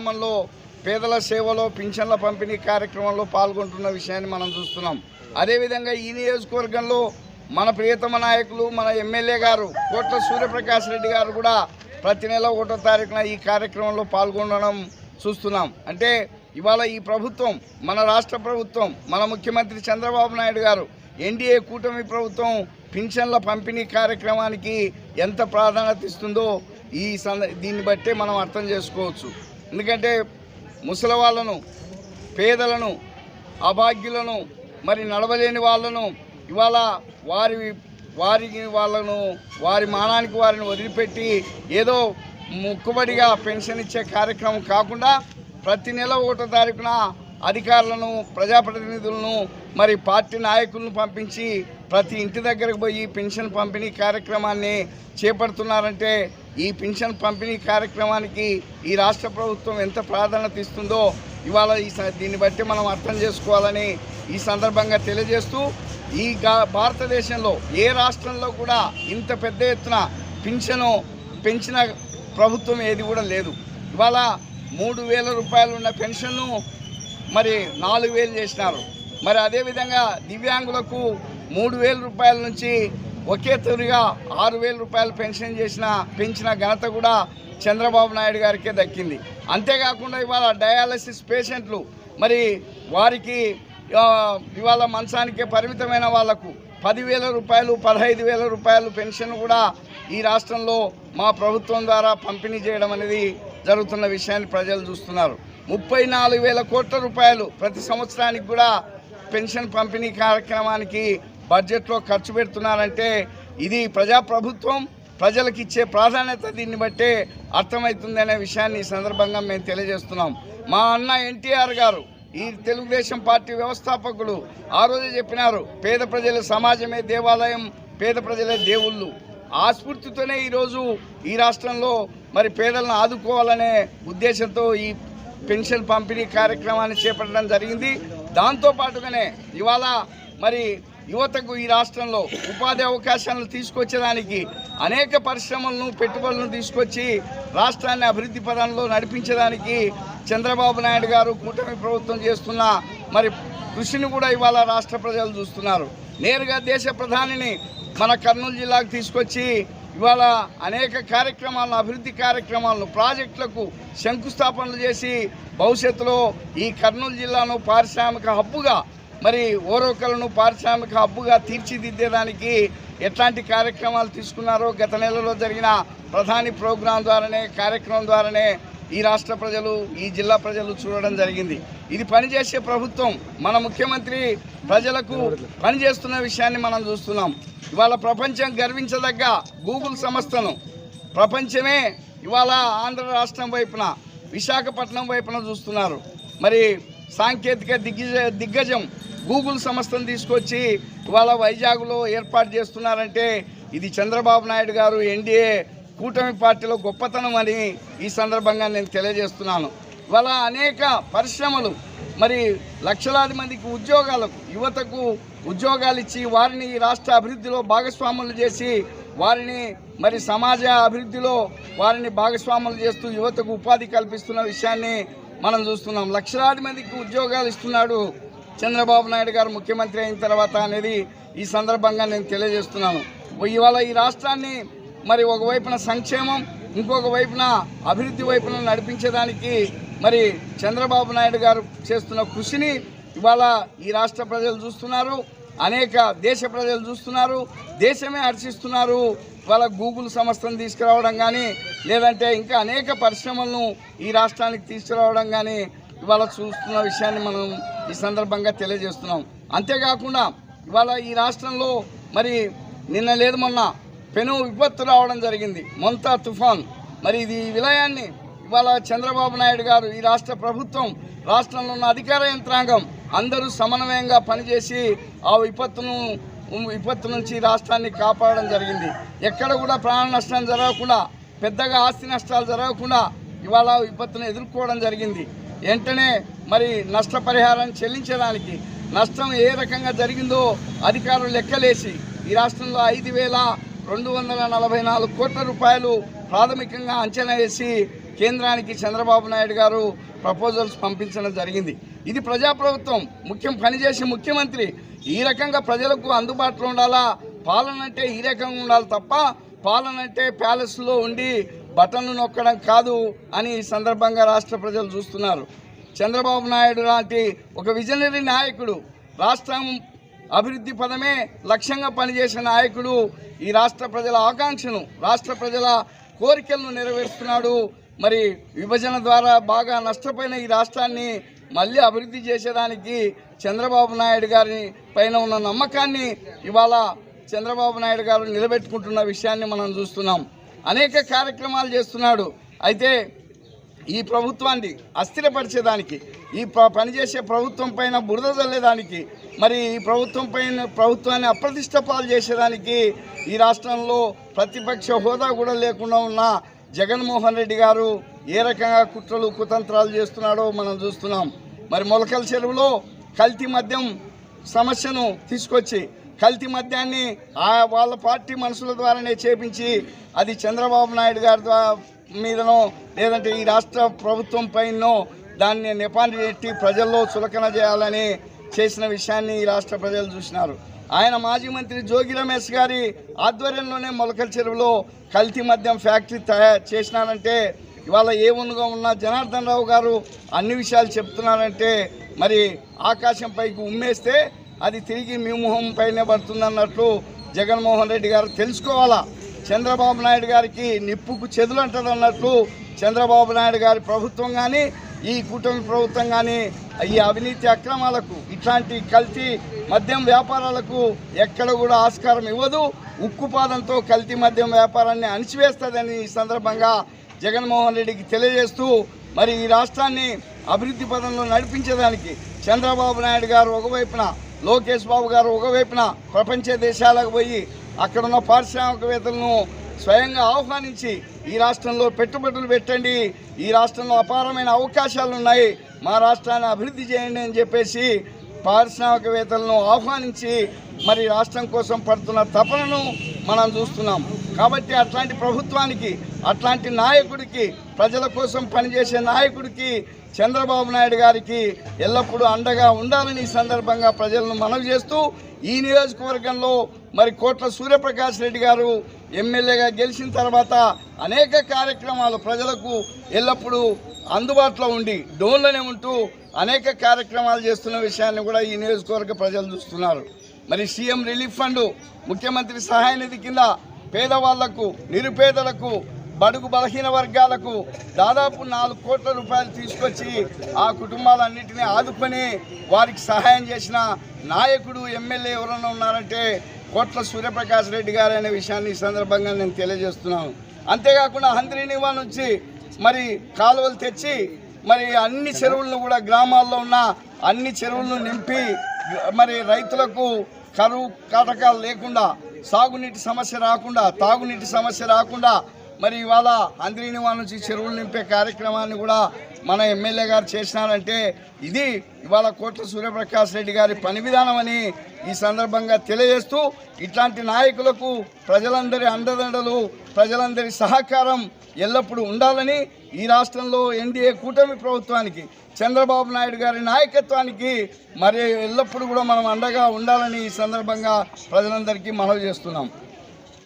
గ్రామంలో పేదల సేవలో పింఛన్ల పంపిణీ కార్యక్రమంలో పాల్గొంటున్న విషయాన్ని మనం చూస్తున్నాం. అదేవిధంగా ఈ నియోజకవర్గంలో మన ప్రియతమ నాయకులు మన ఎమ్మెల్యే గారు కోట్ల సూర్యప్రకాష్ రెడ్డి గారు కూడా ప్రతి నెల ఒకటో తారీఖున ఈ కార్యక్రమంలో పాల్గొనడం చూస్తున్నాం. అంటే ఇవాళ ఈ ప్రభుత్వం మన రాష్ట్ర ప్రభుత్వం మన ముఖ్యమంత్రి చంద్రబాబు నాయుడు గారు ఎన్డీఏ కూటమి ప్రభుత్వం పింఛన్ల పంపిణీ కార్యక్రమానికి ఎంత ప్రాధాన్యత ఇస్తుందో ఈ సంద దీన్ని బట్టే మనం అర్థం చేసుకోవచ్చు. ఎందుకంటే ముసలి వాళ్ళను పేదలను అభాగ్యులను మరి నడవలేని వాళ్ళను ఇవాళ వారి వారికి వాళ్ళను వారి మానానికి వారిని వదిలిపెట్టి ఏదో ముక్కుబడిగా పెన్షన్ ఇచ్చే కార్యక్రమం కాకుండా ప్రతి నెల ఒకటో తారీఖున అధికారులను ప్రజాప్రతినిధులను మరి పార్టీ నాయకులను పంపించి ప్రతి ఇంటి దగ్గరకు పోయి పెన్షన్ పంపిణీ కార్యక్రమాన్ని చేపడుతున్నారంటే ఈ పెన్షన్ పంపిణీ కార్యక్రమానికి ఈ రాష్ట్ర ప్రభుత్వం ఎంత ప్రాధాన్యత ఇస్తుందో ఇవాళ ఈ స- దీన్ని బట్టి మనం అర్థం చేసుకోవాలని ఈ సందర్భంగా తెలియజేస్తూ ఈ భారతదేశంలో ఏ రాష్ట్రంలో కూడా ఇంత పెద్ద ఎత్తున పింఛను పెంచిన ప్రభుత్వం ఏది కూడా లేదు. ఇవాళ మూడు వేల రూపాయలు ఉన్న పెన్షన్ను మరి నాలుగు వేలు చేసినారు. మరి అదేవిధంగా దివ్యాంగులకు మూడు వేల రూపాయల నుంచి ఒకే తొలిగా ఆరు వేల రూపాయలు పెన్షన్ చేసిన పెంచిన ఘనత కూడా చంద్రబాబు నాయుడు గారికే దక్కింది. అంతేకాకుండా ఇవాళ డయాలసిస్ పేషెంట్లు మరి వారికి ఇవాళ మంచానికే పరిమితమైన వాళ్ళకు పదివేల రూపాయలు పదహైదు వేల రూపాయలు పెన్షన్ కూడా ఈ రాష్ట్రంలో మా ప్రభుత్వం ద్వారా పంపిణీ చేయడం అనేది జరుగుతున్న విషయాన్ని ప్రజలు చూస్తున్నారు. ముప్పై నాలుగు వేల కోట్ల రూపాయలు ప్రతి సంవత్సరానికి కూడా పెన్షన్ పంపిణీ కార్యక్రమానికి బడ్జెట్లో ఖర్చు పెడుతున్నారంటే ఇది ప్రజాప్రభుత్వం ప్రజలకు ఇచ్చే ప్రాధాన్యత దీన్ని బట్టే అర్థమవుతుందనే విషయాన్ని ఈ సందర్భంగా మేము తెలియజేస్తున్నాం. మా అన్న ఎన్టీఆర్ గారు ఈ తెలుగుదేశం పార్టీ వ్యవస్థాపకులు ఆ రోజే చెప్పినారు పేద ప్రజల సమాజమే దేవాలయం పేద ప్రజలే దేవుళ్ళు. ఆ స్ఫూర్తితోనే ఈరోజు ఈ రాష్ట్రంలో మరి పేదలను ఆదుకోవాలనే ఉద్దేశంతో ఈ పెన్షన్ పంపిణీ కార్యక్రమాన్ని చేపట్టడం జరిగింది. దాంతో పాటుగానే ఇవాళ మరి యువతకు ఈ రాష్ట్రంలో ఉపాధి అవకాశాలను తీసుకొచ్చేదానికి అనేక పరిశ్రమలను పెట్టుబడులను తీసుకొచ్చి రాష్ట్రాన్ని అభివృద్ధి పదంలో నడిపించడానికి చంద్రబాబు నాయుడు గారు కూటమి ప్రభుత్వం చేస్తున్న మరి కృషిని కూడా ఇవాళ రాష్ట్ర ప్రజలు చూస్తున్నారు. నేరుగా దేశ ప్రధానిని మన కర్నూలు జిల్లాకు తీసుకొచ్చి ఇవాళ అనేక కార్యక్రమాలను అభివృద్ధి కార్యక్రమాలను ప్రాజెక్టులకు శంకుస్థాపనలు చేసి భవిష్యత్తులో ఈ కర్నూలు జిల్లాను పారిశ్రామిక హబ్బుగా మరి ఓరోకలను పారిశ్రామిక హబ్బుగా తీర్చిదిద్దేదానికి ఎట్లాంటి కార్యక్రమాలు తీసుకున్నారో గత నెలలో జరిగిన ప్రధాని ప్రోగ్రాం ద్వారానే కార్యక్రమం ద్వారానే ఈ రాష్ట్ర ప్రజలు ఈ జిల్లా ప్రజలు చూడడం జరిగింది. ఇది పనిచేసే ప్రభుత్వం. మన ముఖ్యమంత్రి ప్రజలకు పనిచేస్తున్న విషయాన్ని మనం చూస్తున్నాం. ఇవాళ ప్రపంచం గర్వించదగ్గ గూగుల్ సంస్థను. ప్రపంచమే ఇవాళ ఆంధ్ర రాష్ట్రం వైపున విశాఖపట్నం వైపున చూస్తున్నారు. మరి సాంకేతిక దిగ్గజ దిగ్గజం గూగుల్ సంస్థను తీసుకొచ్చి ఇవాళ వైజాగ్లో ఏర్పాటు చేస్తున్నారంటే ఇది చంద్రబాబు నాయుడు గారు ఎన్డీఏ కూటమి పార్టీలో గొప్పతనం అని ఈ సందర్భంగా నేను తెలియజేస్తున్నాను. ఇవాళ అనేక పరిశ్రమలు మరి లక్షలాది మందికి ఉద్యోగాలకు యువతకు ఉద్యోగాలు ఇచ్చి వారిని రాష్ట్ర అభివృద్ధిలో భాగస్వాములు చేసి వారిని మరి సమాజ అభివృద్ధిలో వారిని భాగస్వాములు చేస్తూ యువతకు ఉపాధి కల్పిస్తున్న విషయాన్ని మనం చూస్తున్నాం. లక్షలాది మందికి ఉద్యోగాలు ఇస్తున్నాడు చంద్రబాబు నాయుడు గారు ముఖ్యమంత్రి అయిన తర్వాత అనేది ఈ సందర్భంగా నేను తెలియజేస్తున్నాను. ఇవాళ ఈ రాష్ట్రాన్ని మరి ఒకవైపున సంక్షేమం ఇంకొక వైపున అభివృద్ధి వైపున నడిపించడానికి మరి చంద్రబాబు నాయుడు గారు చేస్తున్న కృషిని ఇవాళ ఈ రాష్ట్ర ప్రజలు చూస్తున్నారు అనేక దేశ ప్రజలు చూస్తున్నారు దేశమే హర్షిస్తున్నారు. ఇవాళ గూగుల్ సంస్థను తీసుకురావడం కానీ లేదంటే ఇంకా అనేక పరిశ్రమలను ఈ రాష్ట్రానికి తీసుకురావడం కానీ ఇవాళ చూస్తున్న విషయాన్ని మనం ఈ సందర్భంగా తెలియజేస్తున్నాం. అంతేకాకుండా ఇవాళ ఈ రాష్ట్రంలో మరి నిన్న లేదు మొన్న పెను విపత్తు రావడం జరిగింది. మొంతా తుఫాన్. మరి ఇది విలయాన్ని ఇవాళ చంద్రబాబు నాయుడు గారు ఈ రాష్ట్ర ప్రభుత్వం రాష్ట్రంలో ఉన్న అధికార యంత్రాంగం అందరూ సమన్వయంగా పనిచేసి ఆ విపత్తును విపత్తు నుంచి రాష్ట్రాన్ని కాపాడడం జరిగింది. ఎక్కడ కూడా ప్రాణ నష్టం జరగకుండా పెద్దగా ఆస్తి నష్టాలు జరగకుండా ఇవాళ విపత్తును ఎదుర్కోవడం జరిగింది. వెంటనే మరి నష్టపరిహారం చెల్లించడానికి నష్టం ఏ రకంగా జరిగిందో అధికారులు లెక్కలేసి ఈ రాష్ట్రంలో ఐదు వేల రెండు వందల నలభై నాలుగు కోట్ల రూపాయలు ప్రాథమికంగా అంచనా వేసి కేంద్రానికి చంద్రబాబు నాయుడు గారు ప్రపోజల్స్ పంపించడం జరిగింది. ఇది ప్రజాప్రభుత్వం ముఖ్యం పనిచేసే ముఖ్యమంత్రి. ఈ రకంగా ప్రజలకు అందుబాటులో ఉండాలా? పాలన అంటే ఈ రకంగా ఉండాలి తప్ప పాలన అంటే ప్యాలెస్లో ఉండి బటన్లు నొక్కడం కాదు అని సందర్భంగా రాష్ట్ర ప్రజలు చూస్తున్నారు. చంద్రబాబు నాయుడు లాంటి ఒక విజనరీ నాయకుడు రాష్ట్రం అభివృద్ధి పదమే లక్ష్యంగా పనిచేసే నాయకుడు ఈ రాష్ట్ర ప్రజల ఆకాంక్షను రాష్ట్ర ప్రజల కోరికలను నెరవేరుస్తున్నాడు. మరి విభజన ద్వారా బాగా నష్టపోయిన ఈ రాష్ట్రాన్ని మళ్ళీ అభివృద్ధి చేసేదానికి చంద్రబాబు నాయుడు గారి పైన ఉన్న నమ్మకాన్ని ఇవాళ చంద్రబాబు నాయుడు గారు నిలబెట్టుకుంటున్న విషయాన్ని మనం చూస్తున్నాం. అనేక కార్యక్రమాలు చేస్తున్నాడు. అయితే ఈ ప్రభుత్వాన్ని అస్థిరపరిచేదానికి ఈ ప్ర- పనిచేసే ప్రభుత్వం పైన బురద చల్లేదానికి మరి ఈ ప్రభుత్వం పైన ప్రభుత్వాన్ని అప్రతిష్ట పాలు చేసేదానికి ఈ రాష్ట్రంలో ప్రతిపక్ష హోదా కూడా లేకుండా ఉన్న జగన్మోహన్ రెడ్డి గారు ఏ రకంగా కుట్రలు కుతంత్రాలు చేస్తున్నాడో మనం చూస్తున్నాం. మరి మొలకల చెరువులో కల్తీ మద్యం సమస్యను తీసుకొచ్చి కల్తీ మద్యాన్ని వాళ్ళ పార్టీ మనుషుల ద్వారానే చేపించి అది చంద్రబాబు నాయుడు గారి ద్వారా మీదనో లేదంటే ఈ రాష్ట్ర ప్రభుత్వం పైనో దాన్ని నెపాన్ని పెట్టి ప్రజల్లో చులకన చేయాలని చేసిన విషయాన్ని ఈ రాష్ట్ర ప్రజలు చూసినారు. ఆయన మాజీ మంత్రి జోగి రమేష్ గారి ఆధ్వర్యంలోనే మొలకల చెరువులో కల్తీ మద్యం ఫ్యాక్టరీ తయారు చేసినారంటే ఇవాళ ఏ ఉన్నగా ఉన్న జనార్దన్ రావు గారు అన్ని విషయాలు చెప్తున్నారంటే మరి ఆకాశం పైకి ఉమ్మేస్తే అది తిరిగి మీ మొహం పైనే పడుతుందన్నట్లు జగన్మోహన్ రెడ్డి గారు తెలుసుకోవాలా? చంద్రబాబు నాయుడు గారికి నిప్పుకు చెదులు అంటది అన్నట్లు చంద్రబాబు నాయుడు గారి ప్రభుత్వం కానీ ఈ కూటమి ప్రభుత్వం కానీ ఈ అవినీతి అక్రమాలకు ఇట్లాంటి కల్తీ మద్యం వ్యాపారాలకు ఎక్కడ కూడా ఆస్కారం ఇవ్వదు. ఉక్కుపాదంతో కల్తీ మద్యం వ్యాపారాన్ని అణిచివేస్తుందని ఈ సందర్భంగా జగన్మోహన్ రెడ్డికి తెలియజేస్తూ మరి ఈ రాష్ట్రాన్ని అభివృద్ధి పదంలో నడిపించేదానికి చంద్రబాబు నాయుడు గారు ఒకవైపున లోకేష్ బాబు గారు ఒకవైపున ప్రపంచ దేశాలకు పోయి అక్కడున్న పారిశ్రామికవేత్తలను స్వయంగా ఆహ్వానించి ఈ రాష్ట్రంలో పెట్టుబడులు పెట్టండి. ఈ రాష్ట్రంలో అపారమైన అవకాశాలు ఉన్నాయి. మా రాష్ట్రాన్ని అభివృద్ధి చేయండి అని చెప్పేసి పారిశ్రామికవేత్తలను ఆహ్వానించి మరి రాష్ట్రం కోసం పడుతున్న తపనను మనం చూస్తున్నాం. కాబట్టి అట్లాంటి ప్రభుత్వానికి అట్లాంటి నాయకుడికి ప్రజల కోసం పనిచేసే నాయకుడికి చంద్రబాబు నాయుడు గారికి ఎల్లప్పుడూ అండగా ఉండాలని ఈ సందర్భంగా ప్రజలను మనవి చేస్తూ ఈ నియోజకవర్గంలో మరి కోట్ల సూర్యప్రకాష్ రెడ్డి గారు ఎమ్మెల్యేగా గెలిచిన తర్వాత అనేక కార్యక్రమాలు ప్రజలకు ఎల్లప్పుడూ అందుబాటులో ఉండి డోన్లోనే ఉంటూ అనేక కార్యక్రమాలు చేస్తున్న విషయాన్ని కూడా ఈ నియోజకవర్గ ప్రజలు చూస్తున్నారు. మరి సీఎం రిలీఫ్ ఫండ్ ముఖ్యమంత్రి సహాయ నిధి కింద పేదవాళ్ళకు నిరుపేదలకు బడుగు బలహీన వర్గాలకు దాదాపు నాలుగు కోట్ల రూపాయలు తీసుకొచ్చి ఆ కుటుంబాలన్నింటినీ ఆదుకొని వారికి సహాయం చేసిన నాయకుడు ఎమ్మెల్యే ఎవరైనా ఉన్నారంటే కోట్ల సూర్యప్రకాష్ రెడ్డి గారు అనే విషయాన్ని ఈ సందర్భంగా నేను తెలియజేస్తున్నాను. అంతేకాకుండా హంద్రీనివా నుంచి మరి కాలువలు తెచ్చి మరి అన్ని చెరువులను కూడా గ్రామాల్లో ఉన్న అన్ని చెరువులను నింపి మరి రైతులకు కరువు కాటకాలు లేకుండా సాగునీటి సమస్య రాకుండా తాగునీటి సమస్య రాకుండా మరి ఇవాళ అంద్రీనివా నుంచి చెరువులు నింపే కార్యక్రమాన్ని కూడా మన ఎమ్మెల్యే గారు చేసినారంటే ఇది ఇవాళ కోట్ల సూర్యప్రకాష్ రెడ్డి గారి పని విధానం అని ఈ సందర్భంగా తెలియజేస్తూ ఇట్లాంటి నాయకులకు ప్రజలందరి అండదండలు ప్రజలందరి సహకారం ఎల్లప్పుడూ ఉండాలని ఈ రాష్ట్రంలో ఎన్డీఏ కూటమి ప్రభుత్వానికి చంద్రబాబు నాయుడు గారి నాయకత్వానికి మరి ఎల్లప్పుడూ కూడా మనం అండగా ఉండాలని ఈ సందర్భంగా ప్రజలందరికీ మనవి చేస్తున్నాం.